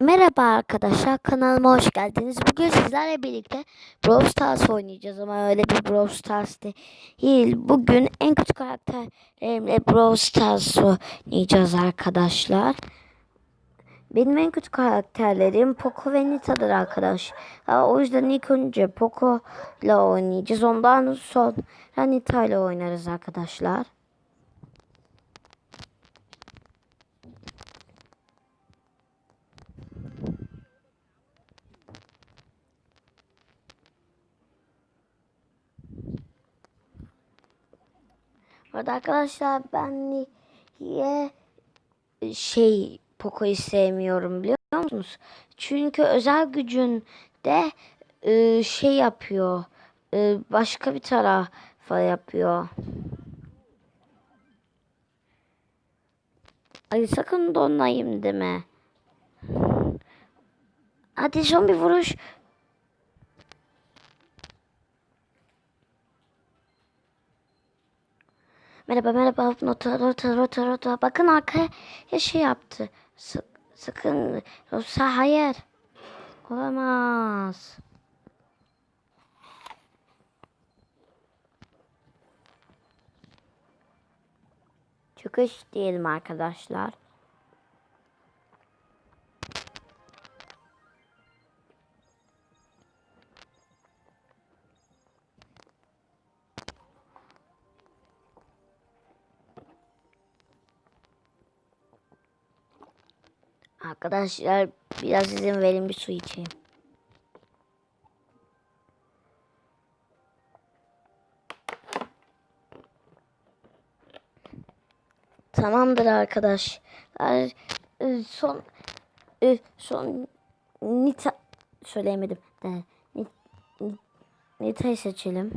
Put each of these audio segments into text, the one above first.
Merhaba arkadaşlar kanalıma hoş geldiniz. Bugün sizlerle birlikte Brawl Stars oynayacağız ama öyle bir Brawl Stars değil. Bugün en kötü karakterlerimle Brawl Stars oynayacağız arkadaşlar. Benim en kötü karakterlerim Poco ve Nita'dır arkadaşlar. O yüzden ilk önce Poco ile oynayacağız. Ondan sonra Nita ile oynarız arkadaşlar. Arada arkadaşlar ben niye şey Poco'yu sevmiyorum biliyor musunuz? Çünkü özel gücünde e, şey yapıyor. e, başka bir tarafa yapıyor. Ay sakın donayım deme. Hadi son bir vuruş. Merhaba merhaba nota rota rota rota. Bakın arkaya şey yaptı. S sakın Rosa hayır. Olamaz. Çıkış diyelim arkadaşlar. Arkadaşlar biraz izin verin bir su içeyim. Tamamdır arkadaşlar. Ee, Son e, son Nita söyleyemedim. Nit, Nita'yı seçelim.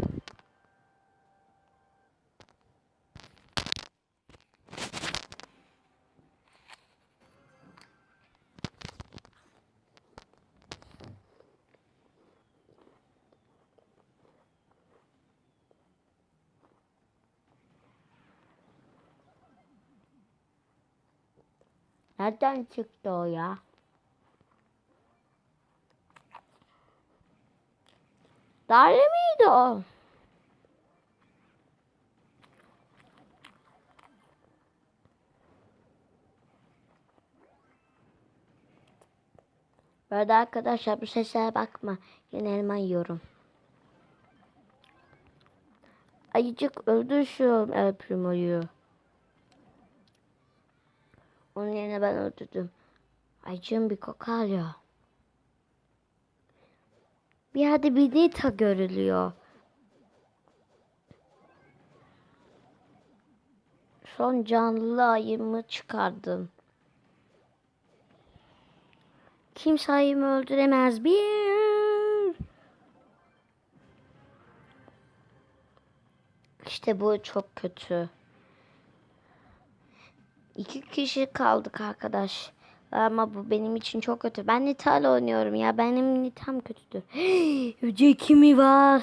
Nereden çıktı o ya? Darlı mıydı o? Böyle arkadaşlar bu seslere bakma. Yine elma yiyorum. Ayıcık öldür şu El Primo'yu. Onun yerine ben öldürdüm. Ayıcığın bir koku alıyor. Bir yerde bir Nita görülüyor. Son canlı ayımı çıkardım. Kimse ayımı öldüremez. Bir. İşte bu çok kötü. İki kişi kaldık arkadaş. Ama bu benim için çok kötü. Ben Nita'yla oynuyorum ya. Benim Nita'm kötüdür. Öceki mi var?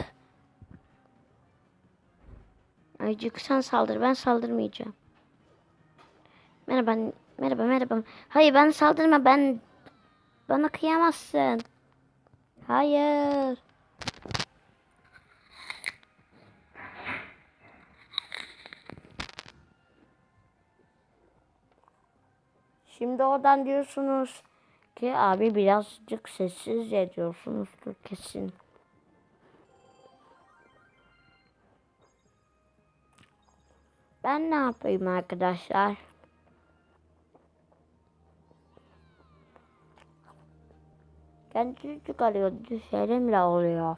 Aycık sen saldır. Ben saldırmayacağım. Merhaba. Merhaba merhaba. Hayır ben saldırma. Ben bana kıyamazsın. Hayır. Şimdi oradan diyorsunuz ki abi birazcık sessiz diyorsunuzdur kesin. Ben ne yapayım arkadaşlar? Kendi çocuk alıyor, düşerimle oluyor.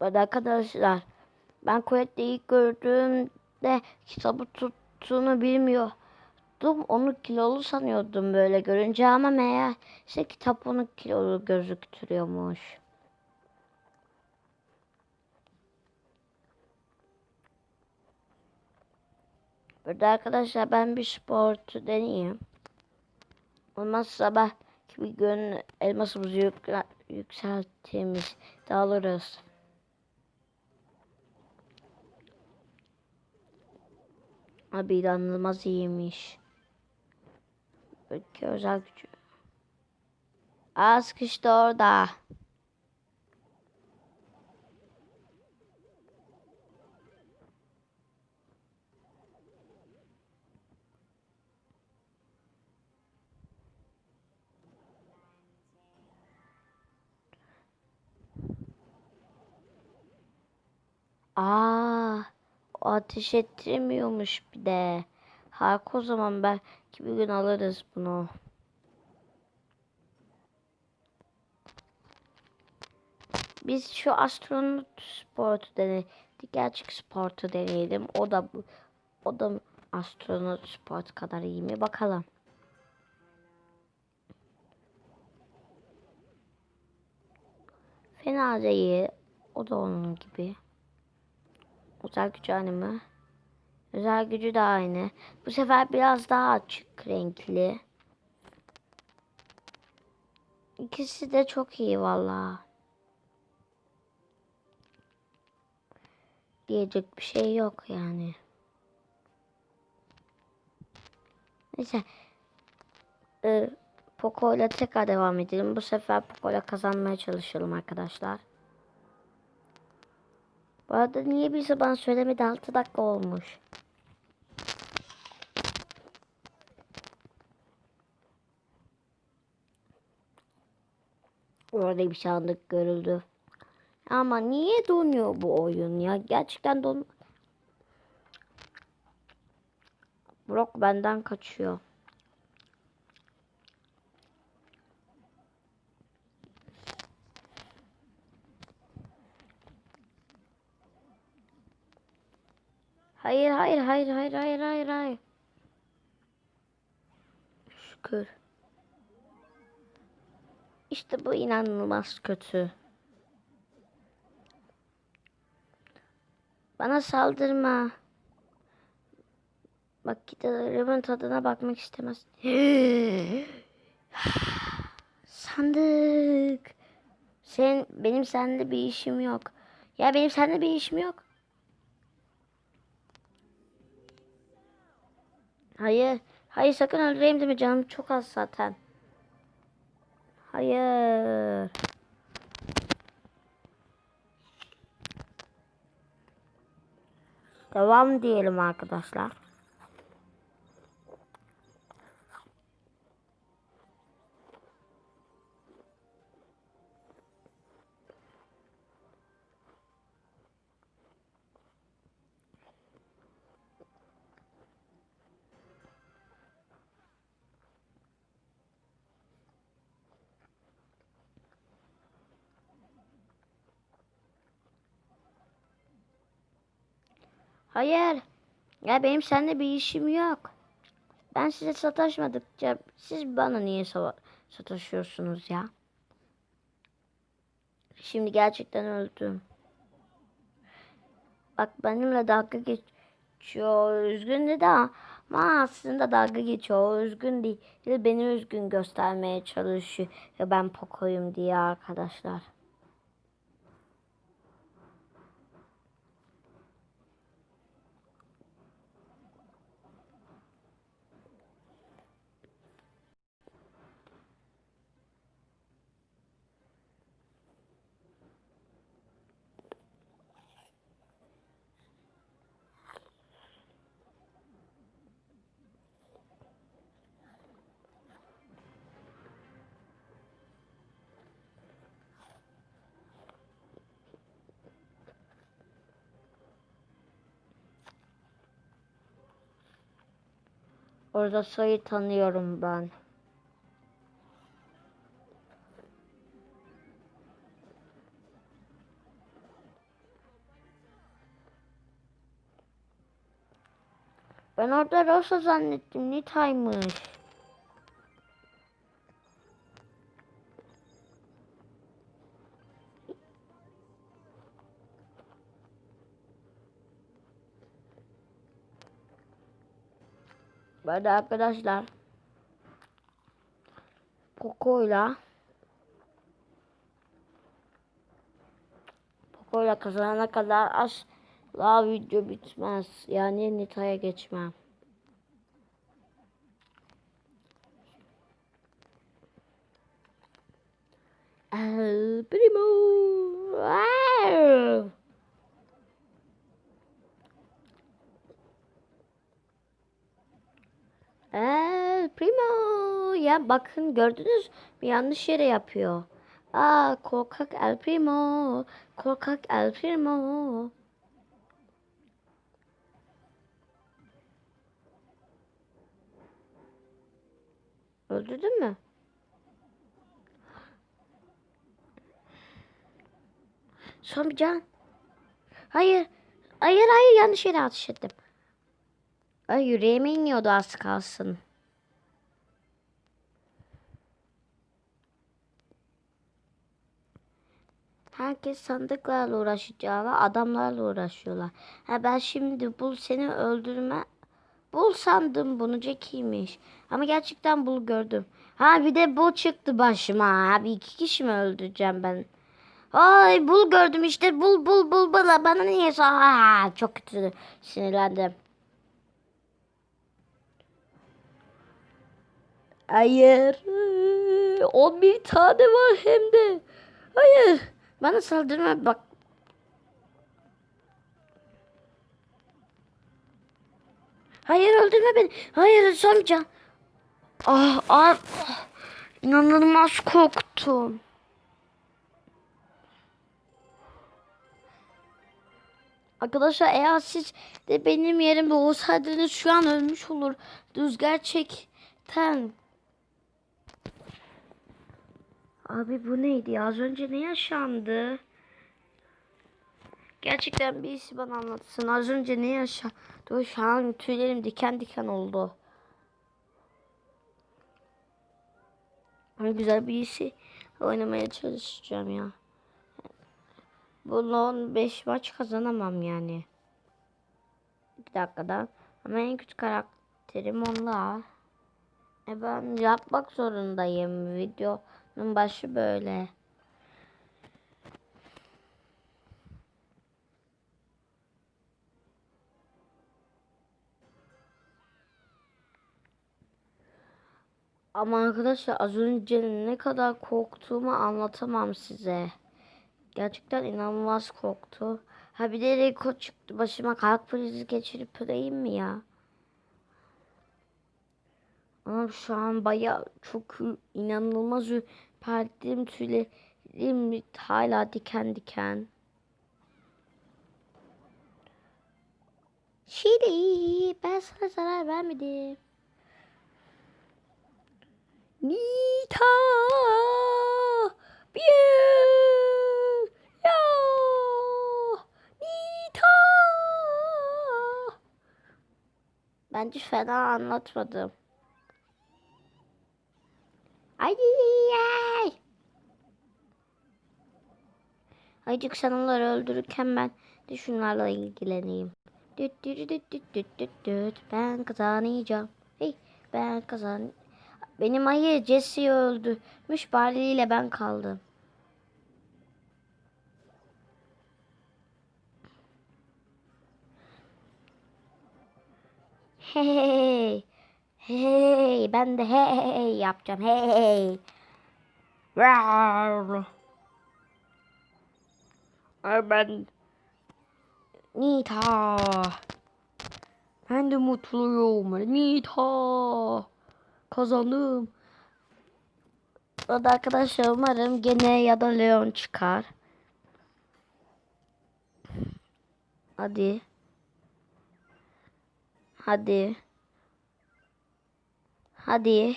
Bak arkadaşlar ben Kuvvet'te ilk gördüğümde kitabı tuttuğunu bilmiyordum. Onu kilolu sanıyordum böyle görünce ama meğerse kitap onu kilolu gözüktürüyormuş. Burada arkadaşlar ben bir sportu deneyeyim. Olmazsa belki bir gün elmasımızı yükselttiğimiz alırız. Abi inanılmaz iyiymiş. Peki özel gücü. Aa sıkıştı orada. Aa, ateş ettirmiyormuş bir de. Harika o zaman belki bir gün alırız bunu. Biz şu astronot sportu denedik. Gerçek sportu deneyelim. O da. O da astronot sport kadar iyi mi? Bakalım. Fena değil. O da onun gibi. Özel gücü aynı mı? Özel gücü de aynı. Bu sefer biraz daha açık renkli. İkisi de çok iyi valla. Diyecek bir şey yok yani. Neyse. Ee, Poco ile tekrar devam edelim. Bu sefer Poco ile kazanmaya çalışalım arkadaşlar. Bu arada niye birisi bana söylemedi 6 dakika olmuş. Orada bir sandık görüldü. Ama niye donuyor bu oyun ya? Gerçekten don... Brock benden kaçıyor. Hayır hayır hayır hayır hayır hayır hayır. Şükür. İşte bu inanılmaz kötü. Bana saldırma. Bak gitarımın tadına bakmak istemez. Sandık. Sen benim sende bir işim yok. Ya benim sende bir işim yok. Hayır. Hayır sakın öldüreyim deme canım çok az zaten. Hayır. Devam diyelim arkadaşlar. Hayır. Ya benim seninle bir işim yok. Ben size sataşmadıkça siz bana niye sataşıyorsunuz ya? Şimdi gerçekten öldüm. Bak benimle dalga geçiyor. O Üzgün dedi ama aslında dalga geçiyor. O üzgün değil. Beni üzgün göstermeye çalışıyor. Ben Poco'yum diye arkadaşlar. Orada sayı tanıyorum ben. Ben orada Rosa zannettim. Nita'ymış. Böyle arkadaşlar. Poco'yla Poco'yla kazanana kadar asla video bitmez. Yani Nita'ya geçmem. Bakın gördünüz mü? Yanlış yere yapıyor. Aa korkak El Primo. Korkak El Primo. Öldürdün mü? Son bir can. Hayır. Hayır hayır yanlış yere ateş ettim. Ay yüreğime iniyordu az kalsın. Herkes sandıklarla uğraşacağına adamlarla uğraşıyorlar. Ha ben şimdi bul seni öldürme. Bul sandım bunu Jackie'ymiş. Ama gerçekten bul gördüm. Ha bir de bu çıktı başıma. Abi iki kişi mi öldüreceğim ben? Ay bul gördüm işte bul bul bul bana bana niye Aa, çok kötü sinirlendim. Hayır. 11 tane var hem de. Hayır. Bana saldırma bak. Hayır öldürme beni. Hayır son can. Ah, ah, ah. İnanılmaz korktum. Arkadaşlar eğer siz de benim yerimde olsaydınız şu an ölmüş olurdunuz gerçekten. Abi bu neydi ya? Az önce ne yaşandı? Gerçekten birisi bana anlatsın. Az önce ne yaşandı? Şu an tüylerim diken diken oldu. Ama güzel birisi oynamaya çalışacağım ya. Bunun 5 maç kazanamam yani. 2 dakikada. Ama en kötü karakterim onlar. E ben yapmak zorundayım. Videonun başı böyle. Ama arkadaşlar az önce ne kadar korktuğumu anlatamam size. Gerçekten inanılmaz korktu. Ha bir de Reko çıktı başıma kalp krizi geçirip öleyim mi ya? Ama şu an baya çok inanılmaz ürperdim tüylerim hala diken diken. Şili ben sana zarar vermedim. Nita bir ya Nita Bence fena anlatmadım. Ay ay. Ayıcık sen onları öldürürken ben de şunlarla ilgileneyim. Düt düt düt düt düt düt düt. Ben kazanacağım. Hey ben kazan. Benim ayı Jesse'yi öldürmüş. Barley ile ben kaldım. Hey. Hey. Ben de hey yapacağım. Hey. Rar. Ben Nita. Ben de mutluyum. Nita. Kazandım. O da arkadaşlar umarım gene ya da Leon çıkar. Hadi. Hadi. Hadi.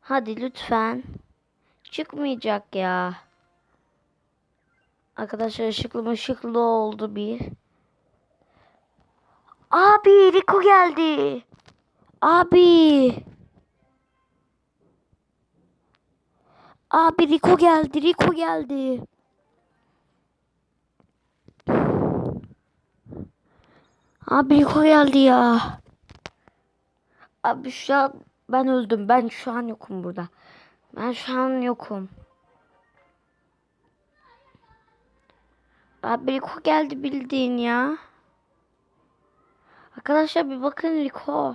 Hadi lütfen. Çıkmayacak ya. Arkadaşlar ışıklı mı ışıklı oldu bir. Abi Rico geldi. Abi. Abi Rico geldi. Rico geldi. Abi Rico geldi ya. Abi şu an ben öldüm. Ben şu an yokum burada. Ben şu an yokum. Abi Rico geldi bildiğin ya. Arkadaşlar bir bakın Rico.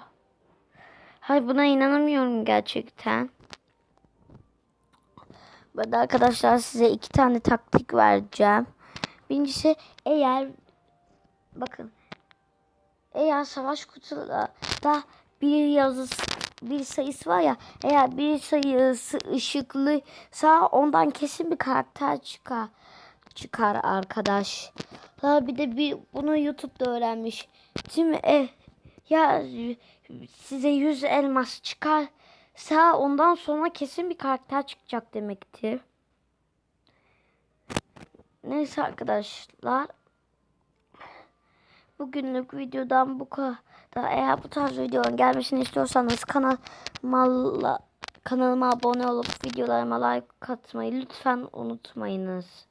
Hayır buna inanamıyorum gerçekten. De arkadaşlar size iki tane taktik vereceğim. Birincisi eğer bakın eğer savaş kutuda da bir yazı bir sayısı var ya eğer bir sayısı ışıklıysa ondan kesin bir karakter çıkar çıkar arkadaş. Ha bir de bir bunu YouTube'da öğrenmiş. Mi? E, ya size 100 elmas çıkarsa ondan sonra kesin bir karakter çıkacak demektir. Neyse arkadaşlar. Bugünlük videodan bu kadar. Eğer bu tarz videoların gelmesini istiyorsanız kanalıma, kanalıma abone olup videolarıma like atmayı lütfen unutmayınız.